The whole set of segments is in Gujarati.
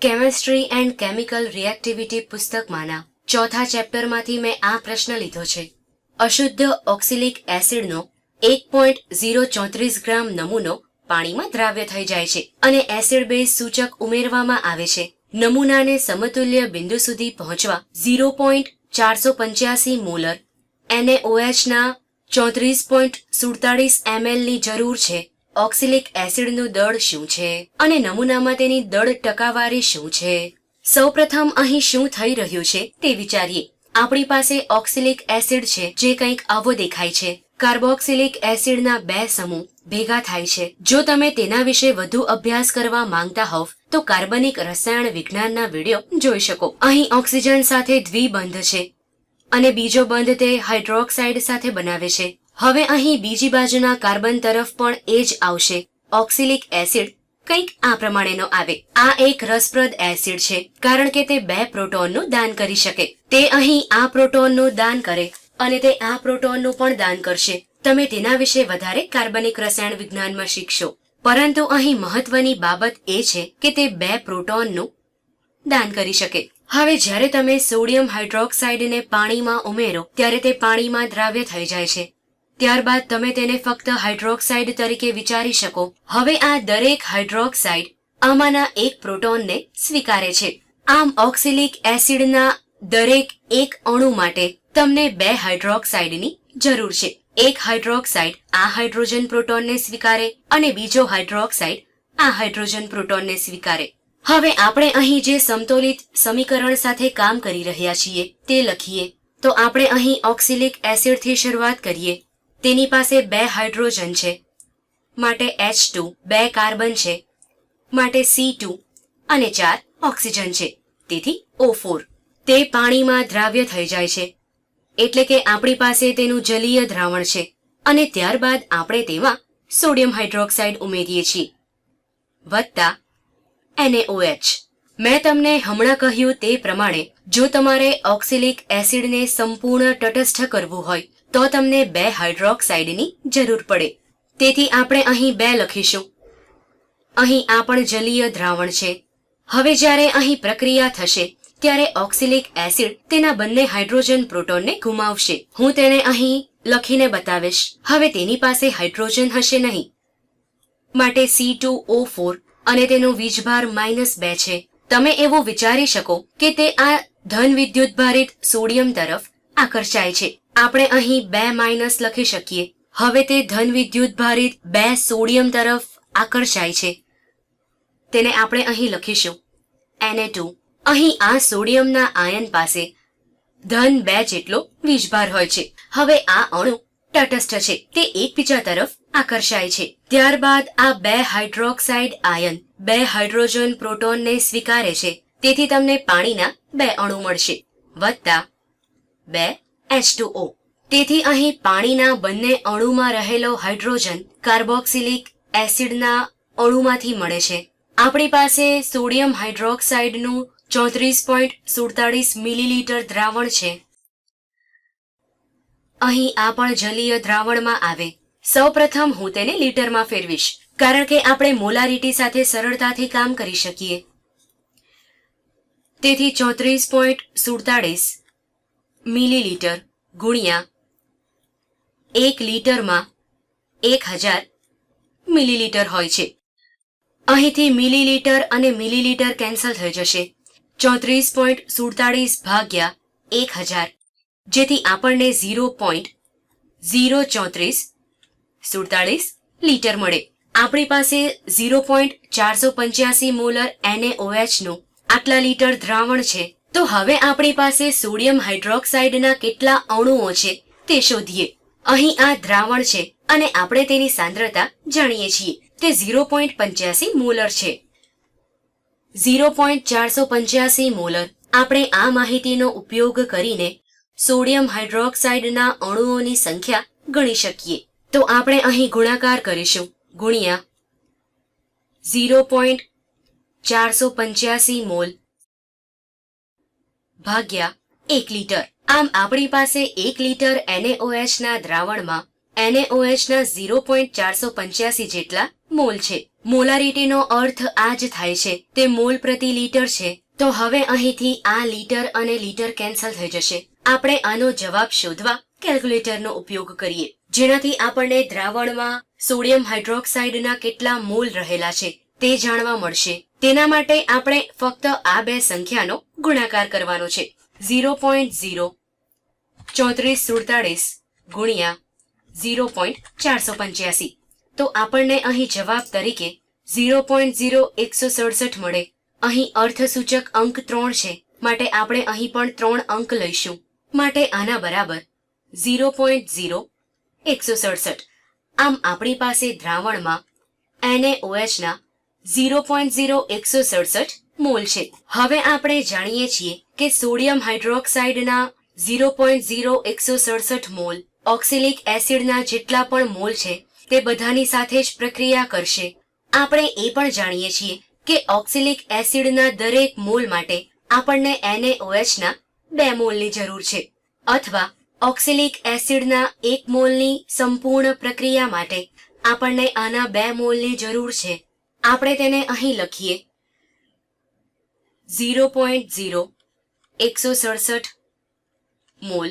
કેમેસ્ટ્રી એન્ડ કેમિકલ રિએક્ટિવિટી પુસ્તકમાંના ચોથા ચેપ્ટરમાંથી મેં આ પ્રશ્ન લીધો છે. અશુદ્ધ ઓક્સિલિક એસિડનો એક પોઈન્ટ ઝીરો ચોત્રીસ ગ્રામ નમૂનો પાણીમાં દ્રાવ્ય થઈ જાય છે અને એસિડ બેઝ સૂચક ઉમેરવામાં આવે છે. નમૂનાને સમતુલ્ય બિંદુ સુધી પહોંચવા ઝીરો પોઈન્ટ ચારસો પંચ્યાસી મોલર એનએઓએચના ચોત્રીસ પોઈન્ટ સુડતાળીસ એમએલની જરૂર છે. ઓક્સિલિક એસિડનું દળ શું છે? અને નમૂનામાં તેની દળ ટકાવારી શું છે? સૌપ્રથમ અહીં શું થઈ રહ્યું છે તે વિચારીએ. આપણી પાસે ઓક્સિલિક એસિડ છે જે કંઈક આવો દેખાય છે. કાર્બોક્સિલિક એસિડના બે સમૂહ ભેગા થાય છે. જો તમે તેના વિશે વધુ અભ્યાસ કરવા માંગતા હોવ, તો કાર્બનિક રસાયણ વિજ્ઞાનના વીડિયો જોઈ શકો. અહીં ઓક્સિજન સાથે દ્વિબંધ છે. અને બીજો બંધ તે હાઇડ્રોક્સાઇડ સાથે બનાવે છે. હવે અહીં બીજી બાજુના કાર્બન તરફ પણ એ જ આવશે. ઓક્સિલિક એસિડ કંઈક આ પ્રમાણેનો આવે. આ એક રસપ્રદ એસિડ છે, કારણ કે તે બે પ્રોટોનનું દાન કરી શકે. તે અહીં આ પ્રોટોનનું દાન કરે અને તે આ પ્રોટોનનું પણ દાન કરશે. તમે તેના વિશે વધારે કાર્બનિક રસાયણ વિજ્ઞાનમાં શીખશો. પરંતુ અહીં મહત્વની બાબત એ છે કે તે બે પ્રોટોનનું દાન કરી શકે. હવે જ્યારે તમે સોડિયમ હાઇડ્રોક્સાઇડને પાણીમાં ઉમેરો, ત્યારે તે પાણીમાં દ્રાવ્ય થઈ જાય છે. ત્યારબાદ તમે તેને ફક્ત હાઇડ્રોક્સાઇડ તરીકે વિચારી શકો. હવે આ દરેક હાઇડ્રોક્સાઇડ આમાંના એક પ્રોટોનને સ્વીકારે છે. આમ ઓક્સિલિક એસિડના દરેક એક અણુ માટે તમને બે હાઇડ્રોક્સાઇડની જરૂર છે. એક હાઇડ્રોક્સાઇડ આ હાઇડ્રોજન પ્રોટોનને સ્વીકારે અને બીજો હાઇડ્રોક્સાઇડ આ હાઇડ્રોજન પ્રોટોનને સ્વીકારે. હવે આપણે અહીં જે સમતોલિત સમીકરણ સાથે કામ કરી રહ્યા છીએ તે લખીએ. તો આપણે અહીં ઓક્સિલિક એસિડથી શરૂઆત કરીએ. તેની પાસે બે હાઇડ્રોજન છે. માટે એચ ટુ બે કાર્બન છે. માટે સી ટુ અને ચાર ઓક્સિજન છે. તેથી ઓ ફોર તે પાણીમાં દ્રાવ્ય થઈ જાય છે. એટલે કે આપણી પાસે તેનું જલીય દ્રાવણ છે. અને ત્યારબાદ આપણે તેમાં સોડિયમ હાઇડ્રોક્સાઇડ ઉમેરીએ છીએ. વત્તા એનએઓએચ મેં તમને હમણાં કહ્યું તે પ્રમાણે, જો તમારે ઓક્સિલિક એસિડને સંપૂર્ણ તટસ્થ કરવું હોય તો તમને બે હાઇડ્રોક્સાઇડની જરૂર પડે. તેથી આપણે અહીં બે લખીશું. અહીં આ પણ જલીય દ્રાવણ છે. હવે જ્યારે અહીં પ્રક્રિયા થશે, ત્યારે ઓક્સિલિક એસિડ તેના બંને હાઇડ્રોજન પ્રોટોનને ગુમાવશે. હું તેને અહીં લખીને બતાવીશ. હવે તેની પાસે હાઇડ્રોજન હશે નહીં. માટે સી ટુ ઓ ફોર અને તેનો વીજભાર માઇનસ બે છે. તમે એવું વિચારી શકો કે તે આ ધન વિદ્યુત ભારિત સોડિયમ તરફ આકર્ષાય છે. આપણે અહીં બે માઇનસ લખી શકીએ. હવે તે ધન વિદ્યુત ભારિત બે સોડિયમ તરફ આકર્ષાય છે. તેને આપણે અહીં લખીશું. એને ટુ અહીં આ સોડિયમના આયન પાસે ધન બે જેટલો વીજભાર હોય છે. હવે આ અણુ તટસ્થ છે. તે એકબીજા તરફ આકર્ષાય છે. ત્યારબાદ આ બે હાઇડ્રોક્સાઇડ આયન બે હાઇડ્રોજન પ્રોટોનને સ્વીકારે છે. તેથી તમને પાણીના બે અણુ મળશે. વત્તા બે H2O તેથી અહીં પાણીના બંને અણુમાં રહેલો હાઇડ્રોજન, કાર્બોક્સિલિક એસિડના અણુમાંથી મળે છે. આપણી પાસે સોડિયમ હાઇડ્રોક્સાઇડનું ચોત્રીસ પોઈન્ટ સુડતાળીસ મિલીલીટર દ્રાવણ છે. અહીં આ પણ જલીય દ્રાવણમાં આવે. સૌપ્રથમ હું તેને લીટરમાં ફેરવીશ, કારણ કે આપણે મોલારિટી સાથે સરળતાથી કામ કરી શકીએ. તેથી ચોત્રીસ પોઈન્ટ સુડતાળીસ મિલીલીટર ગુણ્યા એક લીટરમાં એક હજાર મિલીલીટર હોય છે. અહીંથી મિલીલીટર અને મિલીલીટર કેન્સલ થઈ જશે. ચોત્રીસ પોઈન્ટ સુડતાળીસ ભાગ્યા એક હજાર, જેથી આપણને ઝીરો પોઈન્ટ ઝીરો ચોત્રીસ સુડતાળીસ લીટર મળે. આપણી પાસે ઝીરો પોઈન્ટ ચારસો પંચ્યાસી મોલર એનએઓએચનું આટલા લીટર દ્રાવણ છે. તો હવે આપણી પાસે સોડિયમ હાઇડ્રોક્સાઇડના કેટલા અણુઓ છે તે શોધીએ. અહીં આ દ્રાવણ છે અને આપણે તેની સાંદ્રતા જાણીએ છીએ. તે ઝીરો પોઈન્ટ પંચ્યાસી મોલર છે. ઝીરો પોઈન્ટ ચારસો પંચ્યાસી મોલર. આપણે આ માહિતીનો ઉપયોગ કરીને સોડિયમ હાઇડ્રોક્સાઇડના અણુઓની સંખ્યા ગણી શકીએ. તો આપણે અહીં ગુણાકાર કરીશું. ગુણ્યા ઝીરો પોઈન્ટ ચારસો પંચ્યાસી મોલ. ભાગ્યા એક લીટર. આમ આપણી પાસે એક લીટર NaOH ના દ્રાવણમાં NaOH ના ઝીરો પોઈન્ટ ચારસો પંચ્યાસી જેટલા મોલ છે. મોલારિટીનો અર્થ આ જ થાય છે, તે મોલ પ્રતિ લીટર છે. તો હવે અહીંથી આ લીટર અને લીટર કેન્સલ થઈ જશે. આપણે આનો જવાબ શોધવા કેલ્ક્યુલેટરનો ઉપયોગ કરીએ. જેનાથી આપણને દ્રાવણમાં સોડિયમ હાઇડ્રોક્સાઇડના કેટલા મોલ રહેલા છે, તે જાણવા મળશે. તેના માટે આપણે ફક્ત આ બે સંખ્યાનો ગુણાકાર કરવાનો છે. ઝીરો પોઈન્ટ ઝીરો, ચોત્રીસ સુડતાળીસ, ગુણ્યા ઝીરો પોઈન્ટ ચારસો પંચ્યાસી. તો આપણને અહીં જવાબ તરીકે ઝીરો પોઈન્ટ ઝીરો એકસો સડસઠ મળે. અહીં અર્થસૂચક અંક ત્રણ છે. માટે આપણે અહીં પણ ત્રણ અંક લઈશું. માટે આના બરાબર ઝીરો પોઈન્ટ ઝીરો એકસો સડસઠ. આમ આપણી પાસે દ્રાવણમાં NaOH ના ઝીરો પોઈન્ટ ઝીરો એકસો સડસઠ મોલ છે. હવે આપણે જાણીએ છીએ કે સોડિયમ હાઇડ્રોક્સાઇડના ઝીરો પોઈન્ટ ઝીરો એકસો સડસઠ મોલ ઓક્સિલિક એસિડના જેટલા પણ મોલ છે, તે બધાની સાથે જ પ્રક્રિયા કરશે. આપણે એ પણ જાણીએ છીએ કે ઓક્સિલિક એસિડના દરેક મોલ માટે આપણને NaOH ના બે મોલની જરૂર છે, અથવા ઓક્સિલિક એસિડના એક મોલની સંપૂર્ણ પ્રક્રિયા માટે આપણને આના બે મોલની જરૂર છે. આપણે તેને અહીં લખીએ. ઝીરો પોઈન્ટ ઝીરો, એકસો સડસઠ મોલ,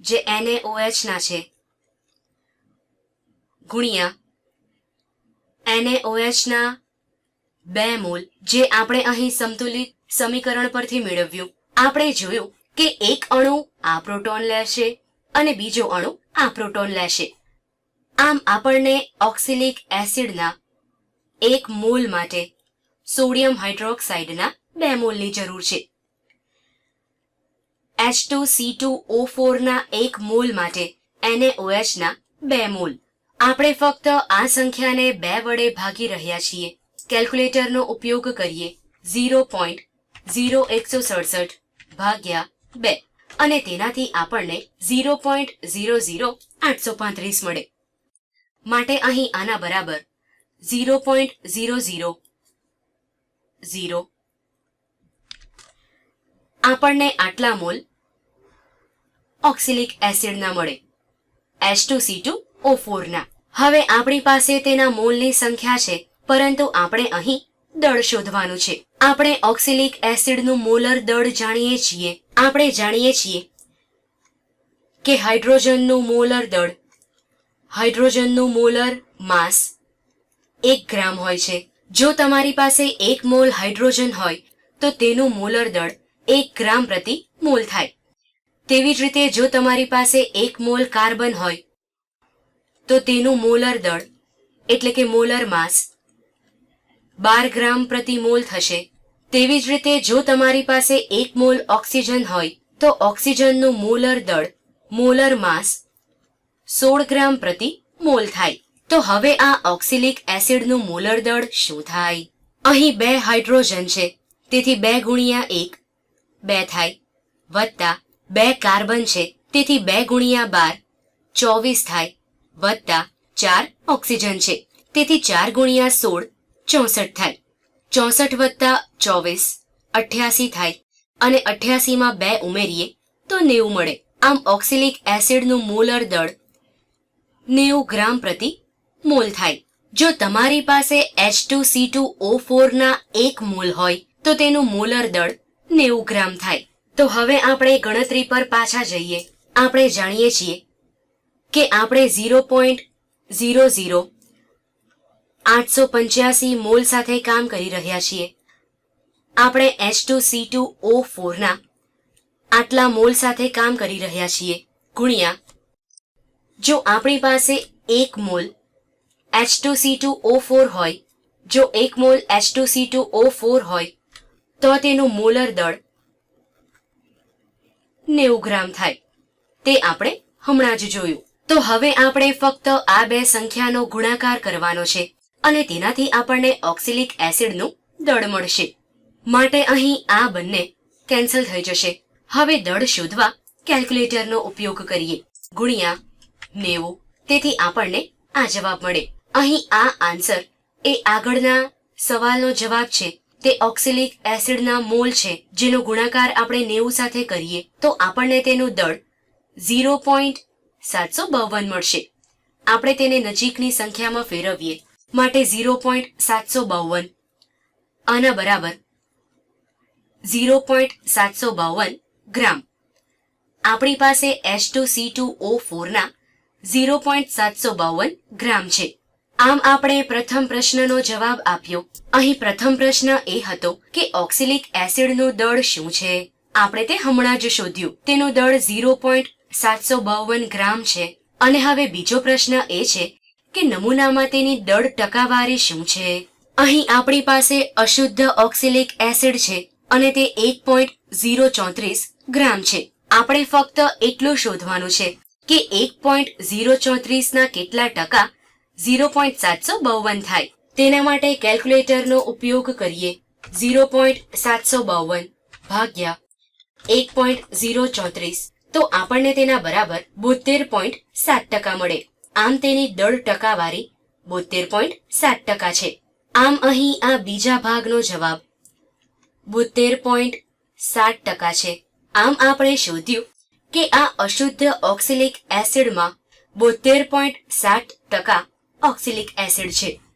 જે એનએઓએચના છે. ગુણ્યા NaOH ના બે મોલ, જે આપણે અહીં સંતુલિત સમીકરણ પરથી મેળવ્યું. આપણે જોયું કે એક અણુ આ પ્રોટોન લેશે અને બીજો અણુ આ પ્રોટોન લેશે. આમ આપણને ઓક્સિલિક એસિડના એક મોલ માટે સોડિયમ હાઇડ્રોક્સાઇડના બે મોલની જરૂર છે. H2C2O4 ના એક મોલ માટે એનએઓએચના બે મોલ. આપણે ફક્ત આ સંખ્યાને બે વડે ભાગી રહ્યા છીએ. કેલ્ક્યુલેટરનો ઉપયોગ કરીએ ઝીરો પોઈન્ટ ઝીરો એકસો સડસઠ ભાગ્યા બે. અને તેનાથી આપણને ઝીરો પોઈન્ટ ઝીરો ઝીરો આઠસો પાંત્રીસ મળે. માટે અહીં આના બરાબર zero point zero zero zero આપણને આટલા મોલ ઓક્સિલિક એસિડના મળે. H2C2O4 ના. હવે આપણી પાસે તેના મોલની સંખ્યા છે, પરંતુ આપણે અહીં દળ શોધવાનું છે. આપણે ઓક્સિલિક એસિડનું મોલર દળ જાણીએ છીએ. આપણે જાણીએ છીએ કે હાઇડ્રોજનનું મોલર દળ, હાઇડ્રોજનનું મોલર માસ એક ગ્રામ હોય છે. જો તમારી પાસે એક મોલ હાઇડ્રોજન હોય, તો તેનું મોલર દળ એક ગ્રામ પ્રતિ મોલ થાય. તેવી જ રીતે જો તમારી પાસે એક મોલ કાર્બન હોય, તો તેનું મોલર દળ, એટલે કે મોલર માસ, બાર ગ્રામ પ્રતિ મોલ થશે. તેવી જ રીતે જો તમારી પાસે એક મોલ ઓક્સિજન હોય, તો ઓક્સિજનનું મોલર દળ, મોલર માસ સોળ ગ્રામ પ્રતિ મોલ થાય. તો હવે આ ઓક્સિલિક એસિડનું મોલર દળ શું થાય? અહીં બે હાઇડ્રોજન છે, તેથી બે ગુણ્યા એક. બે થાય, વત્તા બે કાર્બન છે, તેથી બે ગુણ્યા બાર. ચોવીસ થાય, વત્તા ચાર ઓક્સિજન છે, તેથી ચાર ગુણ્યા સોળ, ચોસઠ થાય. ચોસઠ વત્તા ચોવીસ, અઠ્યાસી થાય. અને અઠ્યાસીમાં બે ઉમેરીએ તો નેવું મળે. આમ ઓક્સિલિક એસિડનું મોલર દળ નેવું ગ્રામ પ્રતિ મોલ થાય. જો તમારી પાસે H2C2O4 ના એક મોલ હોય, તો તેનું મોલર દળ નેવું ગ્રામ થાય. તો હવે આપણે ગણતરી પર પાછા જઈએ. આપણે જાણીએ છીએ કે આપણે ઝીરો પોઈન્ટ ઝીરો ઝીરો આઠસો પંચ્યાસી મોલ સાથે કામ કરી રહ્યા છીએ. આપણે H two C two O ફોરના આટલા મોલ સાથે કામ કરી રહ્યા છીએ. ગુણ્યા, જો આપણી પાસે એક મોલ H2C2O4 હોય, જો એક મોલ H2C2O4 હોય, તો તેનું મોલર દળ નેવું ગ્રામ થાય. તે આપણે હમણાં જ જોયું. તો હવે આપણે ફક્ત આ બે સંખ્યાનો ગુણાકાર કરવાનો છે અને તેનાથી આપણને ઓક્સિલિક એસિડનું દળ મળશે. માટે અહીં આ બંને કેન્સલ થઈ જશે. હવે દળ શોધવા કેલ્ક્યુલેટરનો ઉપયોગ કરીએ. ગુણ્યા નેવું. તેથી આપણને આ જવાબ મળે. અહીં આ આન્સર. એ આગળના સવાલનો જવાબ છે. તે ઓક્સિલિક એસિડના મોલ છે, જેનો ગુણાકાર આપણે નેવું સાથે કરીએ. તો આપણને તેનું દળ ઝીરો પોઈન્ટ સાતસો બાવન મળશે. આપણે તેને નજીકની સંખ્યામાં ફેરવીએ. માટે ઝીરો પોઈન્ટ સાતસો બાવન. આના બરાબર ઝીરો પોઈન્ટ સાતસો બાવન ગ્રામ. આપણી પાસે H two C two O ફોરના zero point સાતસો બાવન ગ્રામ છે. આમ આપણે પ્રથમ પ્રશ્નનો જવાબ આપ્યો. અહીં પ્રથમ પ્રશ્ન એ હતો કે ઓક્સિલિક એસિડનું દળ શું છે? આપણે તે હમણાં જ શોધ્યું. તેનું દળ ઝીરો પોઈન્ટ સાતસો બાવન ગ્રામ છે. અને હવે બીજો પ્રશ્ન એ છે કે નમૂનામાં તેની દળ ટકાવારી શું છે? અહીં આપણી પાસે અશુદ્ધ ઓક્સિલિક એસિડ છે અને તે એક પોઈન્ટ ઝીરો ચોત્રીસ ગ્રામ છે. આપણે ફક્ત એટલું શોધવાનું છે કે એક પોઈન્ટ ઝીરો ચોત્રીસના કેટલા ટકા ઝીરો પોઈન્ટ સાતસો બાવન થાય. તેના માટે કેલ્ક્યુલેટરનો ઉપયોગ કરીએ. ઝીરો પોઈન્ટ સાતસો બાવન ભાગ્યા એક પોઈન્ટ ઝીરો ચોત્રીસ. તો આપણને તેના બરાબર બોતેર પોઈન્ટ સાત ટકા મળે. આમ તેની દળ ટકાવારી બોતેર પોઈન્ટ સાત ટકા છે. આમ અહીં આ બીજા ભાગનો જવાબ બોતેર પોઈન્ટ સાત ટકા છે. આમ આપણે શોધ્યું કે આ અશુદ્ધ ઓક્સિલિક એસિડમાં બોતેર પોઈન્ટ સાત ટકા ઓક્સિલિક એસિડ છે.